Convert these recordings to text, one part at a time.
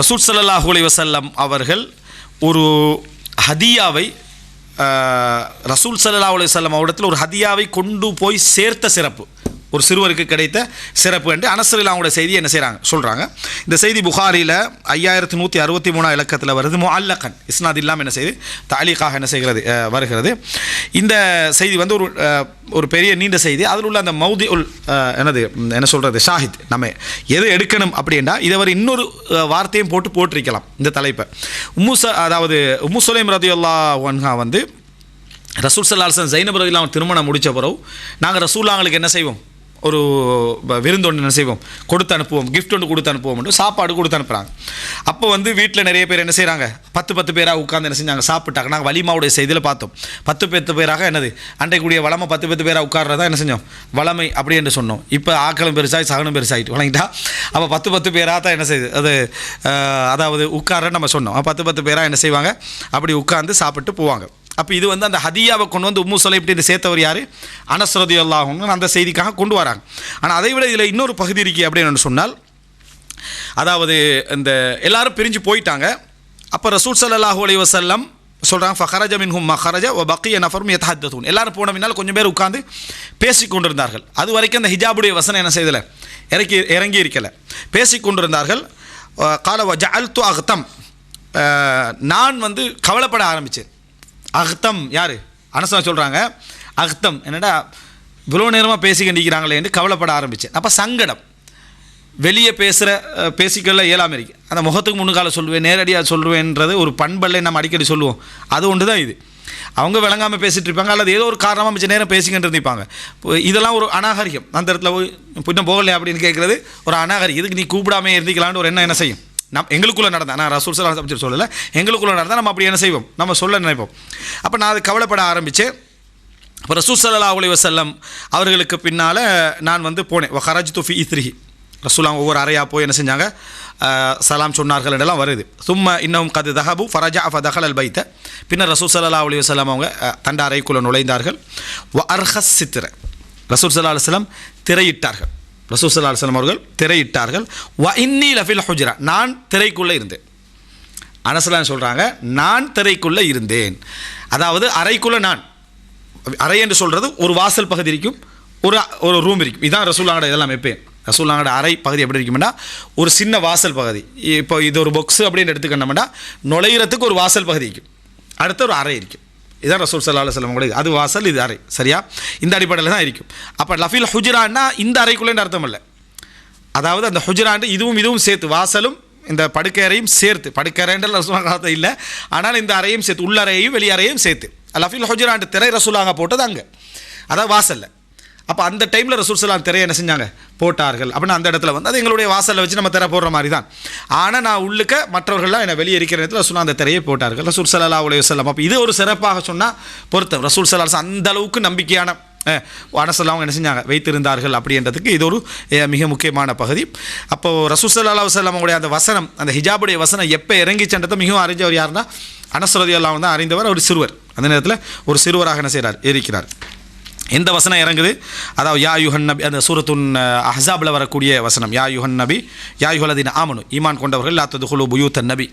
ரசூல் சல்லாஹ் அலைஹி வஸல்லம் அவர்கள் ஒரு ஹதியாவை ரசூல் சல்லா அலைஹி வஸல்லம் அவரிடத்தில் ஒரு ஹதியாவை கொண்டு போய் சேர்த்த சிறப்பு. ஒரு சிறுவருக்கு கிடைத்த சிறப்பு என்று அனசரில் அவங்களோட செய்தி என்ன செய்கிறாங்க சொல்கிறாங்க இந்த செய்தி புகாரியில் ஐயாயிரத்தி நூற்றி அறுபத்தி மூணாம் இலக்கத்தில் வருது. முஅல்லகன் இஸ்னாத் இல்லாமல் என்ன செய்து? தாலிக்காக என்ன செய்கிறது? வருகிறது. இந்த செய்தி வந்து ஒரு ஒரு பெரிய நீண்ட செய்தி. அதில் உள்ள அந்த மௌதி உல் என்னது என்ன சொல்கிறது ஷாஹித் நம்ம எது எடுக்கணும் அப்படின்னா இதை ஒரு இன்னொரு வார்த்தையும் போட்டு போட்டிருக்கலாம் இந்த தலைப்பை. உம்முச அதாவது உம்முசுலைம் ரதியுல்லா ஒன்ஹா வந்து ரசூல் சல்லாஹன் ஜைனப் அவன் திருமணம் முடித்த பிறகு நாங்கள் ரசூல்லாங்களுக்கு என்ன செய்வோம்? ஒரு விருந்து ஒன்று என்ன செய்வோம்? கொடுத்து அனுப்புவோம். கிஃப்ட் ஒன்று கொடுத்து அனுப்புவோம் சாப்பாடு கொடுத்து அனுப்புகிறாங்க அப்போ வந்து வீட்டில் நிறைய பேர் என்ன செய்கிறாங்க பத்து பத்து பேராக உட்காந்து என்ன செஞ்சாங்க? சாப்பிட்டாங்க. நாங்கள் வலிமாவுடைய செய்தியில் பார்த்தோம். பத்து பத்து பேராக என்னது? அன்றைக்குரிய வளமை பத்து பத்து பேராக உட்கார்றதா என்ன செஞ்சோம்? வளமை அப்படி என்று சொன்னோம். இப்போ ஆக்களும் பெருசாகி சகனும் பெருசாகிட்டு வழங்கிட்டா அப்போ பத்து பத்து பேராக தான் என்ன செய்யுது அது அதாவது உட்கார நம்ம சொன்னோம். பத்து பத்து பேராக என்ன செய்வாங்க? அப்படி உட்கார்ந்து சாப்பிட்டு போவாங்க. அப்போ இது வந்து அந்த ஹதியாவை கொண்டு வந்து உம்மு சொலை இப்படி சேர்த்தவர் யார்? அனஸ்ரதி அல்லாஹும் அந்த செய்திக்காக கொண்டு வராங்க. ஆனால் அதை விட இதில் இன்னொரு பகுதி இருக்கு அப்படின்னு சொன்னால் அதாவது இந்த எல்லாரும் பிரிஞ்சு போயிட்டாங்க. அப்போ ரசூல் சல்லாஹூ அலி வசல்லம் சொல்கிறாங்க ஃபஹரஜ மின்ஹும் மஹரஜ ஓ பக்கிய நஃபரும் யதாத்தூன் எல்லாரும் போன பின்னால் கொஞ்சம் பேர் உட்காந்து பேசி கொண்டிருந்தார்கள். அது வரைக்கும் அந்த ஹிஜாபுடைய வசனம் என்ன செய்தல இறக்கி இறங்கி இருக்கலை. பேசிக் கொண்டிருந்தார்கள். கால ஜ ஜஅல்து அக்தம் நான் வந்து கவலைப்பட ஆரம்பித்தேன் அகத்தம் யார்? அனசா சொல்கிறாங்க அகத்தம் என்னடா இவ்வளோ நேரமாக பேசி என்று கவலைப்பட ஆரம்பித்தேன் அப்போ சங்கடம். வெளியே பேசுகிற பேசிக்கல இயலாமல் இருக்கு. அந்த முகத்துக்கு முன்னுக்கால சொல்லுவேன் நேரடியாக சொல்லுவேன்றது ஒரு பண்பல்ல நம்ம அடிக்கடி சொல்லுவோம். அது ஒன்று தான் இது. அவங்க விளங்காமல் பேசிகிட்டு இருப்பாங்க அல்லது ஏதோ ஒரு காரணமாக மிச்ச நேரம் பேசிக்கிட்டு இருந்திருப்பாங்க. இப்போ இதெல்லாம் ஒரு அநாகரிகம். அந்த இடத்துல போய் பின்ன போகலையா? அப்படின்னு கேட்குறது ஒரு அநாகரிகம். இதுக்கு நீ கூப்பிடாமே இருந்திக்கலான்னு ஒரு என்ன என்ன செய்யும்? நம் எங்களுக்குள்ளே நடந்தா நான் ரசூல் சார் சமைச்சு சொல்லலை எங்களுக்குள்ளே நடந்தால் நம்ம அப்படி என்ன செய்வோம்? நம்ம சொல்ல நினைப்போம். அப்போ நான் அது கவலைப்பட ஆரம்பித்தேன் இப்போ ரசூல் சல்லா அலி வசல்லம் அவர்களுக்கு பின்னால் நான் வந்து போனேன். ஹராஜ் துஃபி இத்ரிஹி. ரசூலாம் ஒவ்வொரு அறையாக போய் என்ன செஞ்சாங்க? சலாம் சொன்னார்கள் என்றெல்லாம் வருது. சும்மா இன்னும் கது தஹபு ஃபரஜா அஃப் தஹல் அல் பைத்த. பின்னர் ரசூல் சல்லா அலி வசல்லம் அவங்க தண்ட அறைக்குள்ளே நுழைந்தார்கள். வ அர்ஹஸ் சித்திர ரசூல் சல்லா அலுவலம் திரையிட்டார்கள். ரசூசல்லா அலுவலம் அவர்கள் திரையிட்டார்கள். வ இன்னி லஃபில் ஹுஜ்ரா. நான் திரைக்குள்ளே இருந்தேன். அனசலான் சொல்கிறாங்க நான் திரைக்குள்ளே இருந்தேன். அதாவது அறைக்குள்ளே நான். அறை என்று சொல்கிறது ஒரு வாசல் பகுதி இருக்கும் ஒரு ஒரு ரூம் இருக்கும். இதான் ரசூல்லாங்கட இதெல்லாம் வைப்பேன் ரசூல்லாங்கட அறை பகுதி எப்படி இருக்கும்னா ஒரு சின்ன வாசல் பகுதி. இப்போ இது ஒரு பொக்ஸ் அப்படின்னு எடுத்துக்கணும்னா நுழையிறதுக்கு ஒரு வாசல் பகுதி இருக்கும். அடுத்து ஒரு அறை இருக்கும். இதான் ரசூல் சல்லா அலுவலம் கூட அது வாசல் இது அறை. சரியா? இந்த அடிப்படையில் தான் இருக்கும். அப்போ லஃபீல் ஹுஜ்ரான்னா இந்த அறைக்குள்ளேன்னு அர்த்தம் இல்லை. அதாவது அந்த ஹுஜ்ராண்டு இதுவும் இதுவும் சேர்த்து வாசலும் இந்த படுக்கையறையும் சேர்த்து. படுக்கறைன்ற ரசூலாக இல்லை. ஆனால் இந்த அறையும் சேர்த்து உள்ளறையும் வெளியறையும் சேர்த்து. லஃபில் ஹுஜ்ராண்டு திரை ரசூலாக போட்டது அங்கே. அதான் வாசலில். அப்போ அந்த டைமில் ரசூல் சலாம் திரையை என்ன செஞ்சாங்க? போட்டார்கள். அப்படின்னா அந்த இடத்துல வந்து அது எங்களுடைய வாசலில் வச்சு நம்ம திரை போடுற மாதிரி தான் ஆனால் நான் உள்ளுக்க மற்றவர்கள்லாம் என்னை வெளியே இருக்கிற இடத்துல ரசூல் அந்த திரையை போட்டார்கள். ரசூல் சல்லா உலக செல்லம் அப்போ இது ஒரு சிறப்பாக சொன்னால் பொருத்தம். ரசூல் சல்லா அந்த அளவுக்கு நம்பிக்கையான அனசல் அவங்க என்ன செஞ்சாங்க? வைத்திருந்தார்கள் அப்படின்றதுக்கு இது ஒரு மிக முக்கியமான பகுதி. அப்போது ரசூல் வசல்லாம் அவங்களுடைய அந்த வசனம் அந்த ஹிஜாபுடைய வசனம் எப்போ இறங்கிச்சன்றதை மிகவும் அறிஞ்சவர் யாருன்னா அனஸ்ரதி தான் அறிந்தவர் ஒரு சிறுவர். அந்த நேரத்தில் ஒரு சிறுவராக என்ன செய்கிறார் இருக்கிறார் எந்த வசனம் இறங்குது. அதாவது யா யுஹன் நபி அந்த சூரத்துன் அஹாபில் வரக்கூடிய வசனம். யா யுஹன் நபி யா யுஹலதீன் ஆமனு. ஈமான் கொண்டவர்கள் லாத்தது ததுகுலு புயூத்தன் நபி.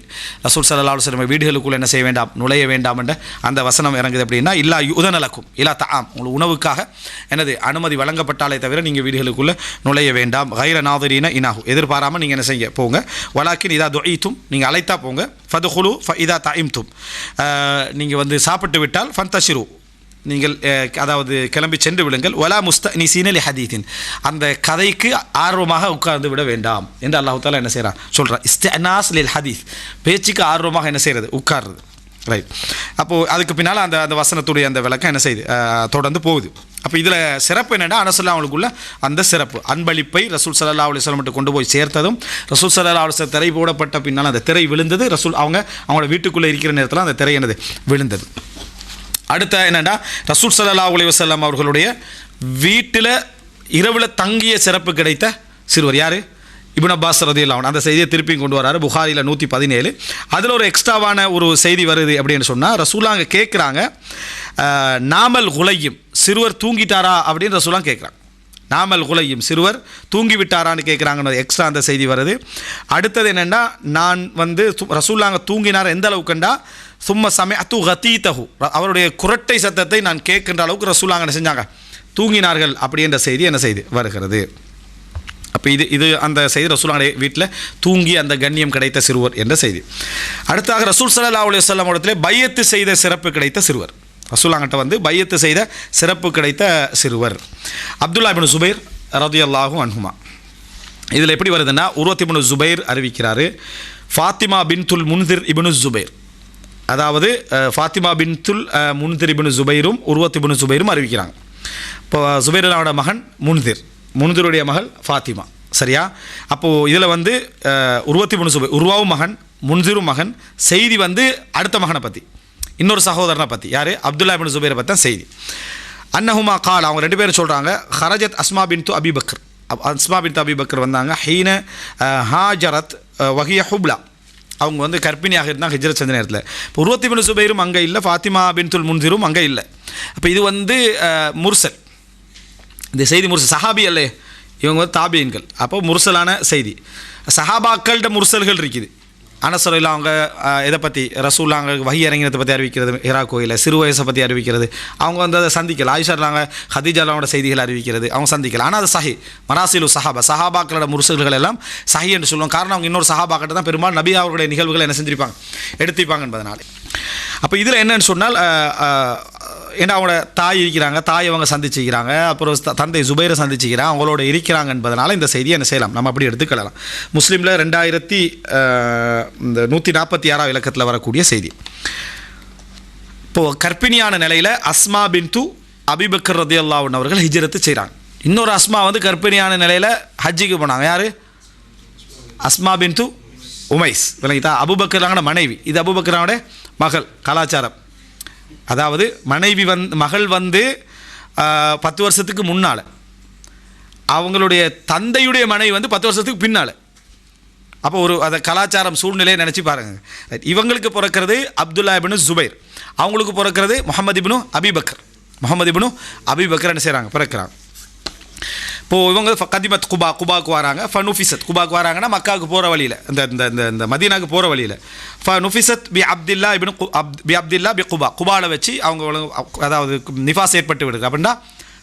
ரசூல் சல்லா அலுவலம் வீடுகளுக்குள்ள என்ன செய்ய வேண்டாம் நுழைய வேண்டாம் என்ற அந்த வசனம் இறங்குது அப்படின்னா இல்லா உதநலக்கும் இல்லா தாம் உங்களுக்கு உணவுக்காக எனது அனுமதி வழங்கப்பட்டாலே தவிர நீங்கள் வீடுகளுக்குள்ளே நுழைய வேண்டாம். கைர நாதரீன இனாகும் எதிர்பாராமல் நீங்கள் என்ன செய்ய போங்க. வலாக்கின் இதா துஈத்தும் நீங்கள் அழைத்தா போங்க. ஃபதுகுலு ஃப இதா தாயிம்தும் நீங்கள் வந்து சாப்பிட்டு விட்டால் ஃபந்தஷிரு. நீங்கள் அதாவது கிளம்பி சென்று விடுங்கள். ஒலா முஸ்த நீ சீனலி ஹதீத்தின் அந்த கதைக்கு ஆர்வமாக உட்கார்ந்து விட வேண்டாம் என்று அல்லாஹு தாலா என்ன செய்கிறான் சொல்கிறான் இஸ்தனாஸ் லில் ஹதீஸ் பேச்சுக்கு ஆர்வமாக என்ன செய்கிறது உட்கார்றது. ரைட் அப்போது அதுக்கு பின்னால் அந்த அந்த வசனத்துடைய அந்த விளக்கம் என்ன செய்யுது தொடர்ந்து போகுது. அப்போ இதில் சிறப்பு என்னென்னா அனசுல்லா அவங்களுக்குள்ள அந்த சிறப்பு. அன்பளிப்பை ரசூல் சல்லா அலுவலம் மட்டும் கொண்டு போய் சேர்த்ததும் ரசூல் சல்லா அலுவலம் திரை போடப்பட்ட பின்னால் அந்த திரை விழுந்தது ரசூல் அவங்க அவங்களோட வீட்டுக்குள்ளே இருக்கிற நேரத்தில் அந்த திரை என்னது? விழுந்தது. அடுத்த என்னென்னா ரசூல் சல்லா அலைஹி அவர்களுடைய வீட்டில் இரவில் தங்கிய சிறப்பு கிடைத்த சிறுவர் யார்? இபின் அப்பாஸ் ரதியுல்லாஹு அந்த செய்தியை திருப்பியும் கொண்டு வராரு. புகாரியில் நூற்றி பதினேழு அதில் ஒரு எக்ஸ்ட்ராவான ஒரு செய்தி வருது அப்படின்னு சொன்னால் ரசூலா அங்கே கேட்குறாங்க நாமல் குலையும் சிறுவர் தூங்கிட்டாரா அப்படின்னு ரசூலாம் கேட்குறாங்க நாமல் குலையும் சிறுவர் தூங்கி விட்டாரான்னு கேட்குறாங்கன்னு எக்ஸ்ட்ரா அந்த செய்தி வருது. அடுத்தது என்னென்னா நான் வந்து சு- ரசூல்லாங்க தூங்கினார்? எந்த அளவுக்குண்டா? சும்மா சமய அத்து கத்தீத்தகு அவருடைய குரட்டை சத்தத்தை நான் கேட்கின்ற அளவுக்கு ரசூலாங்க என்ன செஞ்சாங்க? தூங்கினார்கள். அப்படின்ற செய்தி என்ன செய்தி? வருகிறது. அப்போ இது இது அந்த செய்தி ரசூலாடைய வீட்டில் தூங்கி அந்த கண்ணியம் கிடைத்த சிறுவர் என்ற செய்தி. அடுத்தாக ரசூல் சல்லா அலி வல்லம் இடத்துல பையத்து செய்த சிறப்பு கிடைத்த சிறுவர். ரசூலாங்கிட்ட வந்து பையத்து செய்த சிறப்பு கிடைத்த சிறுவர். அப்துல்லா பின் சுபைர் ரதியல்லாஹு அன்ஹுமா. இதில் எப்படி வருதுன்னா உருவத்தி இப்னு ஜுபைர் அறிவிக்கிறாரு. ஃபாத்திமா பின் துல் முன்திர் இபினு ஜுபைர் அதாவது ஃபாத்திமா பின்துல் துல் முன்திர் பின் ஜுபைரும் உருவத்தி பின் ஜுபைரும் அறிவிக்கிறாங்க. இப்போ ஜுபைரோட மகன் முன்திர். முன்திருடைய மகள் ஃபாத்திமா. சரியா? அப்போது இதில் வந்து உருவத்தி பின் சுபை உருவாவும் மகன் முன்திரும் மகன் செய்தி வந்து அடுத்த மகனை பற்றி இன்னொரு சகோதரனை பற்றி யார்? அப்துல்லா பின் ஜுபைரை பற்றி தான் செய்தி. அன்னஹுமா கால் அவங்க ரெண்டு பேரும் சொல்கிறாங்க ஹரஜத் அஸ்மா பின் து அபிபக்கர் அப்- அஸ்மா பின் அபிபக்கர் வந்தாங்க ஹீன ஹாஜரத் வஹிய ஹுப்லா. அவங்க வந்து கர்ப்பிணியாக இருந்தால் ஹிஜ்ரத் செஞ்ச நேரத்தில். இப்போ உருவத்தி பின் சுபைரும் அங்கே இல்லை ஃபாத்திமா பின் துல் முன்சிரும் அங்கே இல்லை. அப்போ இது வந்து முர்சல். இந்த செய்தி முர்சல் சஹாபி அல்லே இவங்க வந்து தாபியன்கள். அப்போ முர்சலான செய்தி. சஹாபாக்கள்கிட்ட முர்சல்கள் இருக்குது. அனசரையில் அவங்க இதை பற்றி ரசூல்லாங்க வகி இறங்கினத்தை பற்றி அறிவிக்கிறது ஹிரா கோயிலில் சிறு வயசை பற்றி அறிவிக்கிறது. அவங்க வந்து அதை சந்திக்கல. ஆயிஷாலாங்க ஹதீஜாலாவோட செய்திகள் அறிவிக்கிறது. அவங்க சந்திக்கல. ஆனால் அது சஹி. மனாசிலு சஹாபா சஹாபாக்களோட முரசுகள் எல்லாம் சஹி என்று சொல்லுவோம் காரணம் அவங்க இன்னொரு சஹாபாக்கிட்ட தான் பெரும்பாலும் நபி அவர்களுடைய நிகழ்வுகளை என்ன செஞ்சிருப்பாங்க? எடுத்திருப்பாங்க என்பதனால. அப்போ இதில் என்னன்னு சொன்னால் ஏன்னா அவங்களோட தாய் இருக்கிறாங்க தாய் அவங்க சந்திச்சுக்கிறாங்க அப்புறம் தந்தை ஜுபைரை சந்திச்சுக்கிறாங்க அவங்களோட இருக்கிறாங்க என்பதனால இந்த செய்தியை என்ன செய்யலாம். நம்ம அப்படி எடுத்துக்கலாம் முஸ்லீமில் ரெண்டாயிரத்தி இந்த நூற்றி நாற்பத்தி ஆறாம் இலக்கத்தில் வரக்கூடிய செய்தி. இப்போது கர்ப்பிணியான நிலையில் அஸ்மா பின்து அபிபக்கர் ரதி அல்லாவுன் அவர்கள் ஹிஜ்ரத்து செய்கிறாங்க இன்னொரு அஸ்மா வந்து கர்ப்பிணியான நிலையில் ஹஜ்ஜிக்கு போனாங்க. யார்? அஸ்மா பின்து உமைஸ். விளங்கிட்டா? அபுபக்கரான மனைவி. இது அபுபக்கரானோட மகள். கலாச்சாரம். அதாவது மனைவி வந் மகள் வந்து பத்து வருஷத்துக்கு முன்னால். அவங்களுடைய தந்தையுடைய மனைவி வந்து பத்து வருஷத்துக்கு பின்னால். அப்போ ஒரு அதை கலாச்சாரம் சூழ்நிலையை நினச்சி பாருங்கள் இவங்களுக்கு பிறக்கிறது அப்துல்லா இபினு ஜுபைர். அவங்களுக்கு பிறக்கிறது முகமது இபினு அபிபக்கர் முகமது இபினு அபிபக்கர் என்ன செய்கிறாங்க பிறக்கிறாங்க. இப்போது இவங்க ஃப- கதிமத் குபா குபாக்கு வராங்க. ஃப நுஃபிசத் குபாக்கு வராங்கன்னா மக்காவுக்கு போகிற வழியில். இந்த இந்த இந்த இந்த மதீனாவுக்கு போகிற வழியில். ஃப நுஃபிசத் பி அப்துல்லா இப்னு கு- அப் பி அப்துல்லா பி குபா. குபாவில் வச்சு அவங்க அப்- அதாவது நிஃபாஸ் ஏற்பட்டு விடுது அப்படின்னா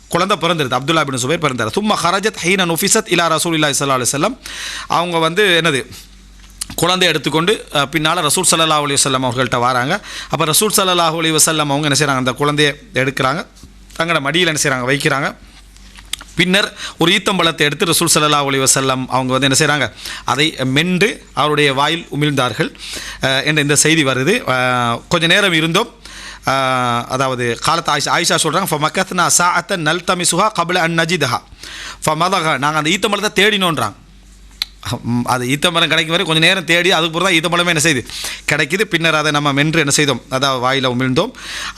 குழந்தை பிறந்துருது. அப்துல்லா பின் சுபைர் பிறந்தார். சும்மா ஹரஜத் ஹீன நுஃபிசத் இலா ரசூல் இல்லா சல்லா அலுவலம் அவங்க வந்து என்னது? குழந்தை எடுத்துக்கொண்டு பின்னால் ரசூல் சல்லா அலி வல்லம் அவர்கள்ட்ட வராங்க. அப்போ ரசூல் சல்லல்லாஹு அலி வசல்லம் அவங்க என்ன செய்கிறாங்க அந்த குழந்தையை எடுக்கிறாங்க. தங்களோட மடியில் என்ன செய்கிறாங்க வைக்கிறாங்க. பின்னர் ஒரு ஈத்தம்பழத்தை எடுத்து ரசூல் சல்லா அலைஹி வசல்லம் அவங்க வந்து என்ன செய்கிறாங்க அதை மென்று அவருடைய வாயில் உமிழ்ந்தார்கள். என்ற இந்த செய்தி வருது. கொஞ்ச நேரம் இருந்தோம். அதாவது காலத்து ஆயிஷா ஆயிஷா சொல்கிறாங்க ஃப மக்கத்னா சாஅத்த நல் தமிசுஹா கபல அன் நஜிதஹா. ஃப மதஹா நாங்கள் அந்த ஈத்தம்பழத்தை தேடினோன்றாங்க. அது அது ஈத்தம்பழம் கிடைக்கும் வரை கொஞ்சம் நேரம் தேடி அதுக்கு பிறகு தான் ஈத்தம்பழமே என்ன செய்யுது கிடைக்குது. பின்னர் அதை நம்ம மென்று என்ன செய்தோம்? அதாவது வாயில் உமிழ்ந்தோம்.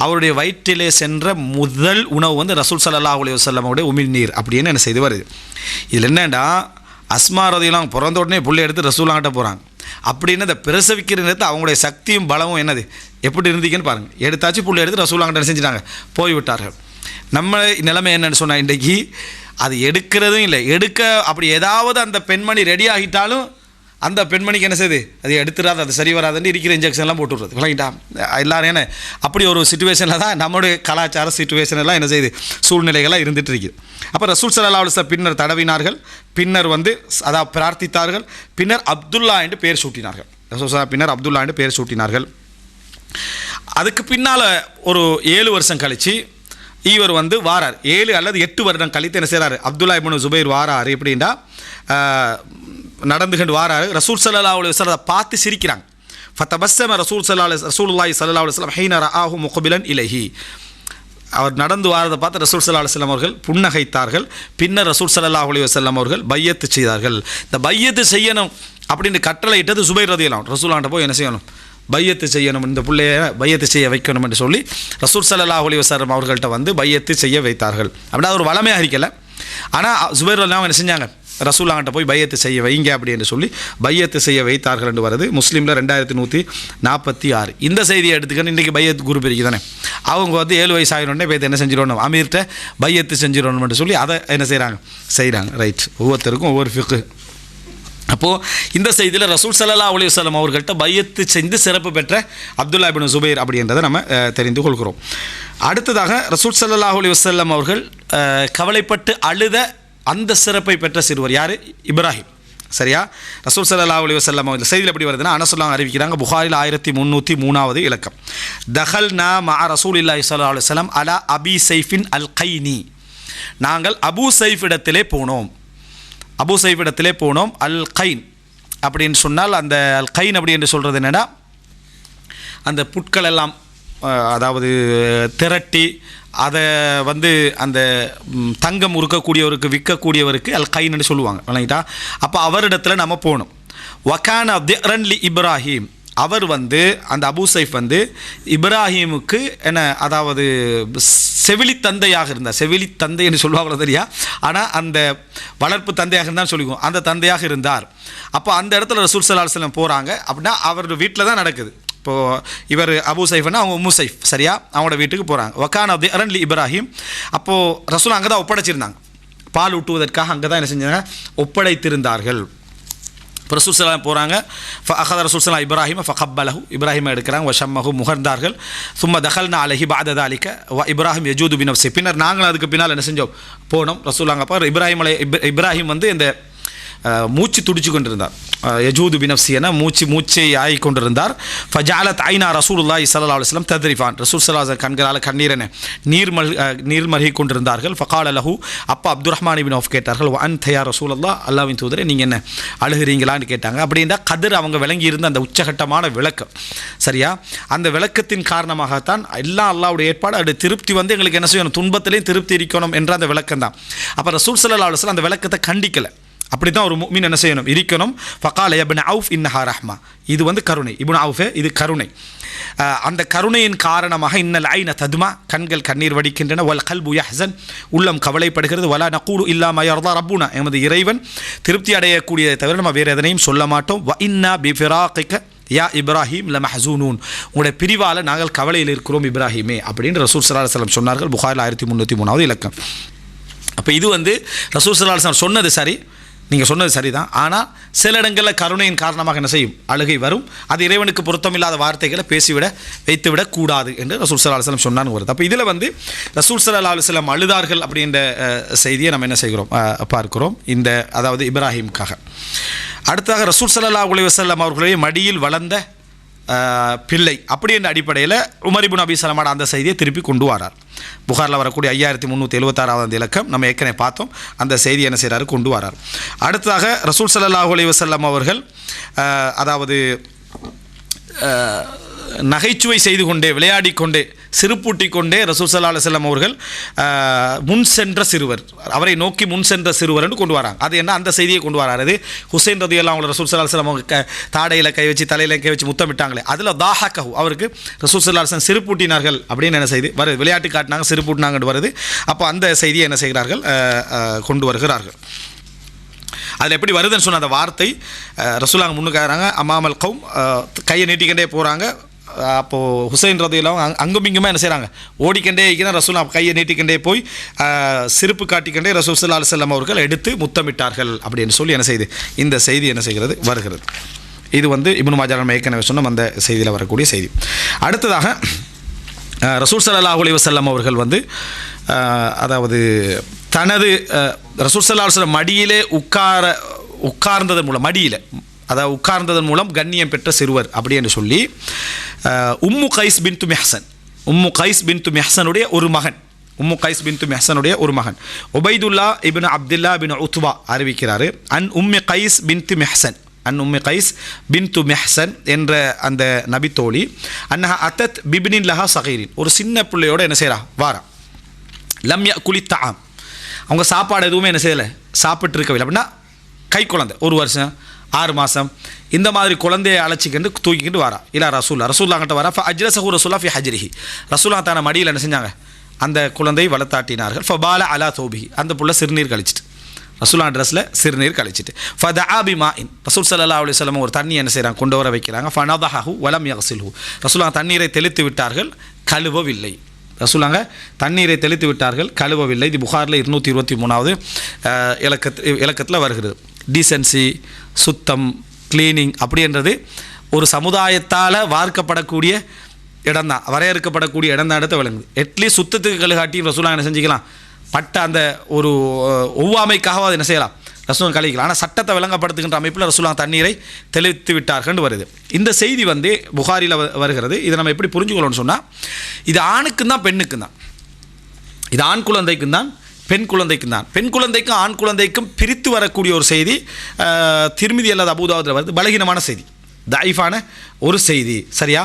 அவருடைய வயிற்றிலே சென்ற முதல் உணவு வந்து ரசூல் சல்லா அலி வஸல்லமுடைய உமிழ்நீர் அப்படின்னு என்ன செய்து வருது. இதில் என்னென்னா அஸ்மாரதியெல்லாம் பிறந்த உடனே புள்ளை எடுத்து ரசூலாங்கிட்ட போகிறாங்க அப்படின்னு அதை பிரசவிக்கிற நேரத்தை அவங்களுடைய சக்தியும் பலமும் என்னது? எப்படி இருந்தீங்கன்னு பாருங்கள் எடுத்தாச்சு புள்ளை எடுத்து ரசூலாங்கிட்ட செஞ்சுட்டாங்க? போய்விட்டார்கள். நம்ம நிலைமை என்னென்னு சொன்னால் இன்றைக்கி அது எடுக்கிறதும் இல்லை. எடுக்க அப்படி ஏதாவது அந்த பெண்மணி ரெடி ஆகிட்டாலும் அந்த பெண்மணிக்கு என்ன செய்யுது அது எடுத்துடாது அது சரி வராதுன்னு இருக்கிற இன்ஜெக்ஷன்லாம் போட்டு விட்றது விளங்கிட்டா? எல்லாரும் என்ன? அப்படி ஒரு சுச்சுவேஷனில் தான் நம்மளுடைய கலாச்சார சுச்சுவேஷன் எல்லாம் என்ன செய்யுது சூழ்நிலைகளாக இருந்துட்டு இருக்குது. அப்போ ரசூல் சல்லா அலுவலர் பின்னர் தடவினார்கள். பின்னர் வந்து அதாவது பிரார்த்தித்தார்கள். பின்னர் அப்துல்லா என்று பெயர் சூட்டினார்கள். ரசூல் ஸல்லல்லாஹு பின்னர் அப்துல்லா என்று பெயர் சூட்டினார்கள். அதுக்கு பின்னால் ஒரு ஏழு வருஷம் கழித்து இவர் வந்து வாரார். ஏழு அல்லது எட்டு வருடம் கழித்து என்ன செய்கிறார் அப்துல்லா இப்னு ஜுபைர் வாரார். எப்படின்னா நடந்து கொண்டு வாராரு. ரசூல் சல்லா அலி வஸல்லம் அதை பார்த்து சிரிக்கிறாங்க. ஃபத்தபஸ்ஸம ரசூல் சல்லா அலி ரசூலுல்லாஹி ஸல்லல்லாஹு அலைஹி வஸல்லம் ஹீன முகபிலன் இலஹி. அவர் நடந்து வாரதை பார்த்து ரசூல் சல்லா அலுவலம் அவர்கள் புன்னகைத்தார்கள். பின்னர் ரசூல் சல்லா அலி வஸல்லம் அவர்கள் பையத்து செய்தார்கள். இந்த பையத்து செய்யணும் அப்படின்னு கட்டளை இட்டது சுபைர் ரதியலாம் ரசூலாண்ட போய் என்ன செய்யணும்? பையத்து செய்யணும். இந்த பிள்ளைய பையத்து செய்ய வைக்கணும் என்று சொல்லி ரசூல் சல்லா அலி வஸல்லம் அவர்கள்ட்ட வந்து பையத்து செய்ய வைத்தார்கள். அப்படின்னா ஒரு வளமையாக இருக்கலை. ஆனால் சுபைர் ரலியல்லாஹு என்ன செஞ்சாங்க? ரசூலாங்கிட்ட போய் பையத்து செய்ய வைங்க அப்படின்னு சொல்லி பையத்து செய்ய வைத்தார்கள் என்று வருது. முஸ்லீமில் ரெண்டாயிரத்தி நூற்றி நாற்பத்தி ஆறு. இந்த செய்தியை எடுத்துக்கணும் இன்றைக்கி பையத் குரூப் இருக்குது தானே. அவங்க வந்து ஏழு வயசு ஆகினோடனே போய் என்ன செஞ்சிடணும் அமீர்கிட்ட பையத்து செஞ்சிடணும்னு சொல்லி அதை என்ன செய்கிறாங்க செய்கிறாங்க ரைட். ஒவ்வொருத்தருக்கும் ஒவ்வொரு ஃபிக்கு அப்போது இந்த செய்தியில் ரசூல் சல்லா அலி வல்லம் அவர்கள்ட்ட பையத்து செஞ்சு சிறப்பு பெற்ற அப்துல்லா பின் சுபைர் அப்படின்றத நம்ம தெரிந்து கொள்கிறோம். அடுத்ததாக ரசூல் சல்லா அலி வல்லம் அவர்கள் கவலைப்பட்டு அழுத அந்த சிறப்பை பெற்ற சிறுவர் யார்? இப்ராஹிம். சரியா? ரசூல் சல்லா அலி வல்லம் அவர்கள் செய்தியில் எப்படி வருதுன்னா அனசுல்லாம் அறிவிக்கிறாங்க புகாரில் ஆயிரத்தி முந்நூற்றி மூணாவது இலக்கம். தஹல் நா மா ரசூல் இல்லா சல்லா அலுவலம் அலா அபி சைஃபின் அல் கைனி நாங்கள் அபு சைஃப் இடத்திலே போனோம். அபு சைஃப் போனோம் அல் கைன் அப்படின்னு சொன்னால் அந்த அல் கைன் அப்படி என்று சொல்கிறது என்னென்னா அந்த புட்கள் எல்லாம் அதாவது திரட்டி அதை வந்து அந்த தங்கம் உருக்கக்கூடியவருக்கு விற்கக்கூடியவருக்கு அல் கைன்னு சொல்லுவாங்க விளங்கிட்டா அப்போ அவரிடத்துல நம்ம போகணும் வக்கான திரன் இப்ராஹிம். அவர் வந்து அந்த அபு சைஃப் வந்து இப்ராஹிமுக்கு என்ன அதாவது செவிலி தந்தையாக இருந்தார். செவிலி தந்தை என்று சொல்லுவாங்களோ தெரியா? ஆனால் அந்த வளர்ப்பு தந்தையாக இருந்தால் சொல்லிக்குவோம். அந்த தந்தையாக இருந்தார். அப்போ அந்த இடத்துல ரசூல் சல்லா செல்லம் போகிறாங்க அப்படின்னா அவர் வீட்டில் தான் நடக்குது. இப்போது இவர் அபு சைஃப்னா அவங்க உம்மு சைஃப். சரியா? அவங்களோட வீட்டுக்கு போகிறாங்க வக்கான் அப்தி அரன்லி இப்ராஹிம். அப்போது ரசூல் அங்கே தான் ஒப்படைச்சிருந்தாங்க. பால் ஊட்டுவதற்காக அங்கே தான் என்ன செஞ்சாங்க? ஒப்படைத்திருந்தார்கள். இப்போ ரசூல் சலாம் போகிறாங்க அஹத ரசூல் சலாம் இப்ராஹிம் ஃபகப்பலஹு இப்ராஹிமை எடுக்கிறாங்க. வஷம்மஹு முகர்ந்தார்கள். சும்மா தஹல்னா அலஹி பாதத அலிக்க வ இப்ராஹிம் யஜூது பினப்சி பின்னர் நாங்களும் அதுக்கு பின்னால் என்ன செஞ்சோம்? போனோம். ரசூலாங்க அப்போ இப்ராஹிம் அலை இப்ராஹிம் வந்து இந்த மூச்சு துடிச்சு கொண்டிருந்தார் யஜூது பினப்சி என மூச்சு மூச்சை ஆகி கொண்டிருந்தார் ஃபஜாலத் ஐனா ரசூலுல்லா ஸல்லல்லாஹு அலுவலம் தத்ரிஃபான். ரசூல் சல்லா கண்களால் கண்ணீரென நீர்மல் நீர்மல்கி கொண்டிருந்தார்கள். ஃபகால் அலஹு அப்பா அப்துல் ரஹ்மான் பின் ஆஃப் கேட்டார்கள் அன் தயா ரசூலல்லா அல்லாவின் தூதரே நீங்கள் என்ன அழுகிறீங்களான்னு கேட்டாங்க. அப்படின்னா கதிர் அவங்க விளங்கி இருந்த அந்த உச்சகட்டமான விளக்கம் சரியா? அந்த விளக்கத்தின் காரணமாகத்தான் எல்லாம் அல்லாவுடைய ஏற்பாடு அது திருப்தி வந்து எங்களுக்கு என்ன செய்யணும் துன்பத்திலையும் திருப்தி இருக்கணும் என்ற அந்த விளக்கம் தான் அப்போ ரசூல் சல்லா அலுவலம் அந்த விளக்கத்தை கண்டிக்கலை. அப்படி தான் ஒரு மீன் என்ன செய்யணும்? இருக்கணும் ஃபகால எபின் அவுஃப் இன்னஹா ரஹ்மா. இது வந்து கருணை. இப்னு அவுஃபே இது கருணை. அந்த கருணையின் காரணமாக இன்னல் ஐன ததுமா கண்கள் கண்ணீர் வடிக்கின்றன. வல் கல்பு யஹன் உள்ளம் கவலைப்படுகிறது. வலா நகூடு இல்லாம யர்தா ரப்புனா. எமது இறைவன் திருப்தி அடையக்கூடியதை தவிர நம்ம வேறு எதனையும் சொல்ல மாட்டோம். வ இன்னா பி யா இப்ராஹிம் ல மஹசூனூன். உங்களுடைய பிரிவால் நாங்கள் கவலையில் இருக்கிறோம் இப்ராஹிமே அப்படின்னு ரசூல் சல்லா சலம் சொன்னார்கள். புகாரில் ஆயிரத்தி முந்நூற்றி மூணாவது இலக்கம். அப்போ இது வந்து ரசூல் சல்லா சலம் சொன்னது சரி. நீங்கள் சொன்னது சரிதான். ஆனால் சில இடங்களில் கருணையின் காரணமாக என்ன செய்யும்? அழுகை வரும். அது இறைவனுக்கு பொருத்தமில்லாத வார்த்தைகளை பேசிவிட வைத்துவிடக் கூடாது என்று ரசூல் சல்லா அலுவலம் சொன்னான்னு வருது. அப்போ இதில் வந்து ரசூல் சல்லா அலுவலம் அழுதார்கள் அப்படின்ற செய்தியை நம்ம என்ன செய்கிறோம்? பார்க்கிறோம். இந்த அதாவது இப்ராஹிம்காக அடுத்ததாக ரசூல் சல்லா அலி வசல்லம் அவர்களுடைய மடியில் வளர்ந்த பிள்ளை. அப்படி என்ற அடிப்படையில் உமரிபுன் அபி சலமான அந்த செய்தியை திருப்பி கொண்டு வரார். புகாரில் வரக்கூடிய ஐயாயிரத்தி முந்நூற்றி எழுபத்தாறாவது இலக்கம் நம்ம ஏற்கனவே பார்த்தோம். அந்த செய்தி என்ன செய்கிறாரு கொண்டு வரார். அடுத்ததாக ரசூல் சல்லாஹூ அலி வசல்லம் அவர்கள் அதாவது நகைச்சுவை செய்து கொண்டே விளையாடி கொண்டே சிறுப்பூட்டி கொண்டே ரசூல் சல்லா அலுவலம் அவர்கள் முன் சென்ற சிறுவர் அவரை நோக்கி முன் சென்ற சிறுவர் என்று கொண்டு வராங்க. அது என்ன? அந்த செய்தியை கொண்டு வராது ஹுசைன் ரதி எல்லாம் அவங்களை ரசூல் சல்லா அலுவலம் அவங்க தாடையில் கை வச்சு தலையில் கை வச்சு முத்தமிட்டாங்களே அதில் தாஹக்கஹு அவருக்கு ரசூல் சல்லா அலுவலம் சிறுப்பூட்டினார்கள் அப்படின்னு என்ன செய்து வருது விளையாட்டு காட்டினாங்க சிறுப்பூட்டினாங்கன்னு வருது. அப்போ அந்த செய்தியை என்ன செய்கிறார்கள்? கொண்டு வருகிறார்கள். அதில் எப்படி வருதுன்னு சொன்ன அந்த வார்த்தை ரசூலாங்க முன்னுக்காகிறாங்க அம்மாமல் கௌம் கையை நீட்டிக்கிட்டே போகிறாங்க அப்போது ஹுசைன் ரதையெல்லாம் அங் அங்கும் இங்குமே என்ன செய்கிறாங்க ஓடிக்கண்டே இருக்கிற ரசூல் கையை நீட்டிக்கண்டே போய் சிரிப்பு காட்டிக்கண்டே ரசூல் சல்லா அலுவலம் அவர்கள் எடுத்து முத்தமிட்டார்கள் அப்படின்னு சொல்லி என்ன செய்யுது இந்த செய்தி என்ன செய்கிறது? வருகிறது. இது வந்து இப்னு மாஜா நம்ம ஏற்கனவே சொன்னோம் அந்த செய்தியில் வரக்கூடிய செய்தி. அடுத்ததாக ரசூல் சல்லாஹ் அலைஹி வஸல்லம் அவர்கள் வந்து அதாவது தனது ரசூல் சல்லா அலுவலம் மடியிலே உட்கார உட்கார்ந்ததன் மூலம் மடியில் அதாவது உட்கார்ந்ததன் மூலம் கண்ணியம் பெற்ற சிறுவர் அப்படி என்று சொல்லி உம்மு கைஸ் பின் து மெஹசன். உம்மு கைஸ் பின் து மெஹசனுடைய ஒரு மகன். உம்மு கைஸ் பின் து மெஹசனுடைய ஒரு மகன். Ubaidullah ibn Abdullah bin Utba அறிவிக்கிறார் அன் உம்மி கைஸ் பின் து மெஹசன். அன் உம்மி கைஸ் பின் து மெஹசன் என்ற அந்த நபித்தோழி அன்னஹா அத்தத் பிபினின் லஹா சகைரின். ஒரு சின்ன பிள்ளையோட என்ன செய்கிறா வாரா. லம்யா குளித்தாம் அவங்க சாப்பாடு எதுவுமே என்ன செய்யலை. சாப்பிட்டு இருக்கவில்லை அப்படின்னா கை குழந்தை. ஒரு வருஷம் ஆறு மாதம் இந்த மாதிரி குழந்தையை அழைச்சிக்கிட்டு தூக்கிக்கிட்டு வரா. இல்லை ரசூல்லா ரசூல்லாங்கிட்ட வரா. அஜ்ரசஹூ ரசூல்லா ஃபி ஹஜ்ரிஹி. ரசூல்லா தான மடியில் என்ன செஞ்சாங்க? அந்த குழந்தையை வளர்த்தாட்டினார்கள். ஃபபால அலா தோபிஹி. அந்த புள்ள சிறுநீர் கழிச்சிட்டு. ரசூலா ட்ரெஸ்ஸில் சிறுநீர் கழிச்சிட்டு. ஃபத ஆபிமா இன் ரசூல் சல்லா அலுவலம் ஒரு தண்ணி என்ன செய்கிறாங்க கொண்டு வர வைக்கிறாங்க. ஃபனதஹு வலம் யகசில்ஹு ரசூலா தண்ணீரை தெளித்து விட்டார்கள் கழுவவில்லை. ரசூலாங்க தண்ணீரை தெளித்து விட்டார்கள் கழுவவில்லை. இது புகாரில் இருநூற்றி இருபத்தி மூணாவது இலக்கத்து இலக்கத்தில் வருகிறது. டீசென்சி சுத்தம் க்ளீனிங் அப்படின்றது ஒரு சமுதாயத்தால் வார்க்கப்படக்கூடிய இடம் தான் வரையறுக்கப்படக்கூடிய இடம் தான் இடத்த விளங்குது. அட்லீஸ்ட் சுத்தத்துக்கு கழுகாட்டி ரசூலா என்ன செஞ்சுக்கலாம். பட்ட அந்த ஒரு அஹ், அதை என்ன செய்யலாம். ரசூலம் கழிக்கலாம். ஆனால் சட்டத்தை விளங்கப்படுத்துகின்ற அமைப்பில் ரசூலா தண்ணீரை தெளித்து விட்டார்கள் வருது. இந்த செய்தி வந்து புகாரியில் வருகிறது. இதை நம்ம எப்படி புரிஞ்சுக்கணும்னு சொன்னால் இது ஆணுக்கும் தான் பெண்ணுக்கும் தான் இது ஆண் குழந்தைக்கும் தான் பெண் குழந்தைக்கும் தான் பெண் குழந்தைக்கும் ஆண் குழந்தைக்கும் பிரித்து வரக்கூடிய ஒரு செய்தி திருமிதி அல்லது அபுதாவதில் வருது பலகீனமான செய்தி தயஃபான ஒரு செய்தி சரியா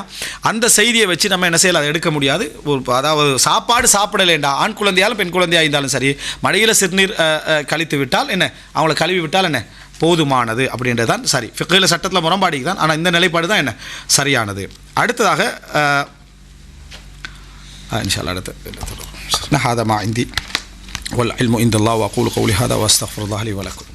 அந்த செய்தியை வச்சு நம்ம என்ன செய்யலாம் அதை எடுக்க முடியாது ஒரு அதாவது சாப்பாடு சாப்பிடலேண்டா ஆண் குழந்தையாலும் பெண் குழந்தையாக இருந்தாலும் சரி மழையில் சிறுநீர் கழித்து விட்டால் என்ன அவங்கள கழுவி விட்டால் என்ன போதுமானது அப்படின்றது தான் சரி ஃபிக்கையில் சட்டத்தில் முரண்பாடிக்கு தான் ஆனால் இந்த நிலைப்பாடு தான் என்ன சரியானது அடுத்ததாக இன்ஷால்லா அடுத்து ஹாதமா இந்தி والعلم عند الله وأقول قولي هذا وأستغفر الله لي ولكم.